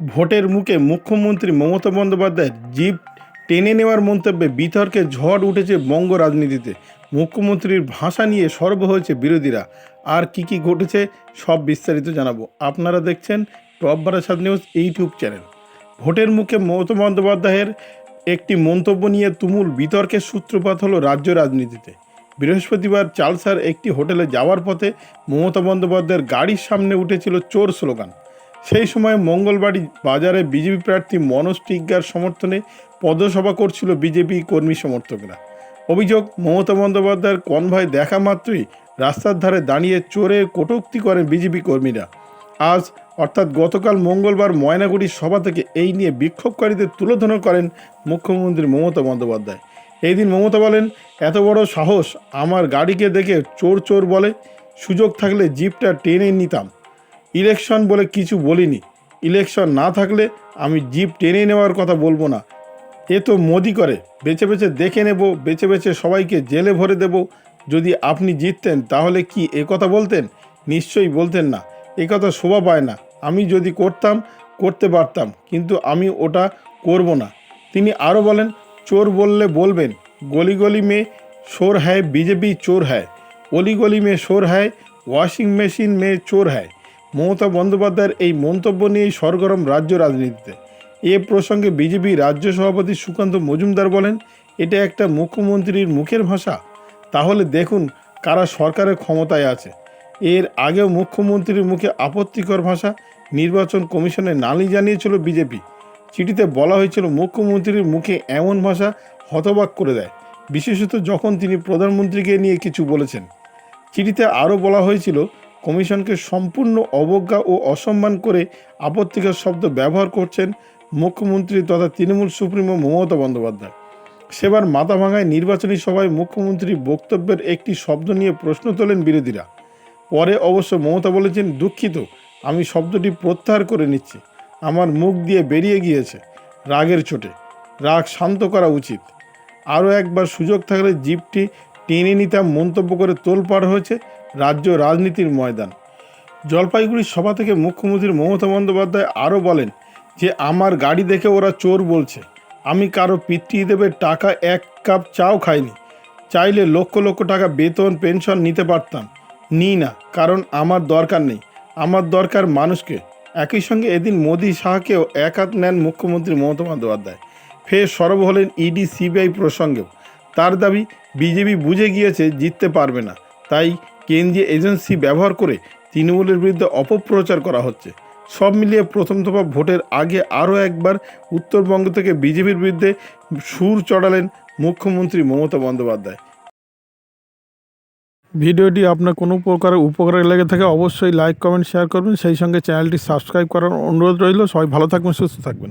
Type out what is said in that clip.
ভোটের মুখে মুখ্যমন্ত্রী মমতা বন্দ্যোপাধ্যায়ের জিপ টেনে নেওয়ার মন্তব্যে বিতর্কে ঝড় উঠেছে বঙ্গ রাজনীতিতে। মুখ্যমন্ত্রীর ভাষা নিয়ে সর্ব হয়েছে বিরোধীরা। আর কি কি ঘটেছে সব বিস্তারিত জানাব। আপনারা দেখছেন top Barasat news YouTube channel. ভোটের মুখে মমতা বন্দ্যোপাধ্যায়ের একটি মন্তব্য নিয়ে তুমুল বিতর্কের সূত্রপাত হলো রাজ্য রাজনীতিতে। বৃহস্পতিবার চালসার একটি হোটেলে যাওয়ার পথে মমতা বন্দ্যোপাধ্যায়ের গাড়ির সামনে উঠেছিল চোর স্লোগান। সেই সময় মঙ্গলবাড়ি বাজারে বিজেপি প্রার্থী মনোজ টিগ্গার সমর্থনে পদসভা করছিল বিজেপি কর্মী সমর্থকরা। অভিযোগ, মমতা বন্দ্যোপাধ্যায়ের কনভয় দেখা মাত্রই রাস্তার ধারে দাঁড়িয়ে চোরের কটূক্তি করেন বিজেপি কর্মীরা। আজ, অর্থাৎ গতকাল মঙ্গলবার ময়নাগুড়ির সভা থেকে এই নিয়ে বিক্ষোভকারীদের তুলোধনা করেন মুখ্যমন্ত্রী মমতা বন্দ্যোপাধ্যায়। এই দিন মমতা বলেন, এত বড় সাহস, আমার গাড়িকে দেখে চোর চোর বলে, সুযোগ থাকলে জিপটা টেনে নিতাম। ইলেকশন বলে কিছু বলিনি। ইলেকশন না থাকলে আমি জিপ টেনে নেওয়ার কথা বলব না। এ তো মোদি করে। বেছে বেছে দেখে নেব, বেছে বেছে সবাইকে জেলে ভরে দেব। যদি আপনি জিততেন, তাহলে কি এ কথা বলতেন? নিশ্চয়ই বলতেন না। এ কথা শোভা পায় না। আমি যদি করতাম, করতে পারতাম, কিন্তু আমি ওটা করব না। তিনি আরও বলেন, চোর বললে বলবেন, গলি গলি মে শোর হ্যায়, বিজেপি চোর হ্যায়। অলি গলি মে শোর হ্যায়, ওয়াশিং মেশিন মে চোর হ্যায়। মমতা বন্দ্যোপাধ্যায়ের এই মন্তব্য নিয়েই সরগরম রাজ্য রাজনীতিতে। এ প্রসঙ্গে বিজেপি রাজ্য সভাপতি সুকান্ত মজুমদার বলেন, এটা একটা মুখ্যমন্ত্রীর মুখের ভাষা। তাহলে দেখুন কারা সরকারের ক্ষমতায় আছে। এর আগেও মুখ্যমন্ত্রীর মুখে আপত্তিকর ভাষা নির্বাচন কমিশনে নালি জানিয়েছিল বিজেপি। চিঠিতে বলা হয়েছিল, মুখ্যমন্ত্রীর মুখে এমন ভাষা হতবাক করে দেয়। বিশেষত যখন তিনি প্রধানমন্ত্রীকে নিয়ে কিছু বলেছেন। চিঠিতে আরও বলা হয়েছিল কমিশনকে সম্পূর্ণ অবজ্ঞা ও অসম্মান করে আপত্তিকর শব্দ ব্যবহার করছেন মুখ্যমন্ত্রী তথা তৃণমূল সুপ্রিমো মমতা বন্দ্যোপাধ্যায়। সেবার মাথাভাঙায় নির্বাচনী সভায় মুখ্যমন্ত্রীর বক্তব্যের একটি শব্দ নিয়ে প্রশ্ন তোলেন বিরোধীরা। পরে অবশ্য মমতা বলেছেন, দুঃখিত, আমি শব্দটি প্রত্যাহার করে নিচ্ছি। আমার মুখ দিয়ে বেরিয়ে গিয়েছে, রাগের চোটে রাগ শান্ত করা উচিত। আরও একবার সুযোগ থাকলে জিপটি টেনে নিতাম মন্তব্য করে তোলপাড় হয়েছে। রাজ্য রাজনীতির ময়দান। জলপাইগুড়ির সভা থেকে মুখ্যমন্ত্রী মমতা বন্দ্যোপাধ্যায় আরও বলেন যে, আমার গাড়ি দেখে ওরা চোর বলছে। আমি কারও পিতৃ দেবের টাকা, এক কাপ চাও খাইনি। চাইলে লক্ষ লক্ষ টাকা বেতন, পেনশন নিতে পারতাম। নিই না, কারণ আমার দরকার নেই। আমার দরকার মানুষকে। একই সঙ্গে এদিন মোদি শাহকেও এক হাত নেন মুখ্যমন্ত্রী মমতা বন্দ্যোপাধ্যায়। ফের সরব হলেন ইডি সিবিআই প্রসঙ্গেও। তার দাবি, বিজেপি বুঝে গিয়েছে, জিততে পারবে না। তাই কেন্দ্রীয় এজেন্সি ব্যবহার করে তৃণমূলের বিরুদ্ধে অপপ্রচার করা হচ্ছে। সব মিলিয়ে প্রথম দফা ভোটের আগে আরও একবার উত্তরবঙ্গ থেকে বিজেপির বিরুদ্ধে সুর চড়ালেন মুখ্যমন্ত্রী মমতা বন্দ্যোপাধ্যায়। ভিডিওটি আপনার কোনো প্রকার উপকারে লেগে থাকে অবশ্যই লাইক, কমেন্ট, শেয়ার করবেন। সেই সঙ্গে চ্যানেলটি সাবস্ক্রাইব করার অনুরোধ রইল। সবাই ভালো থাকবেন, সুস্থ থাকবেন।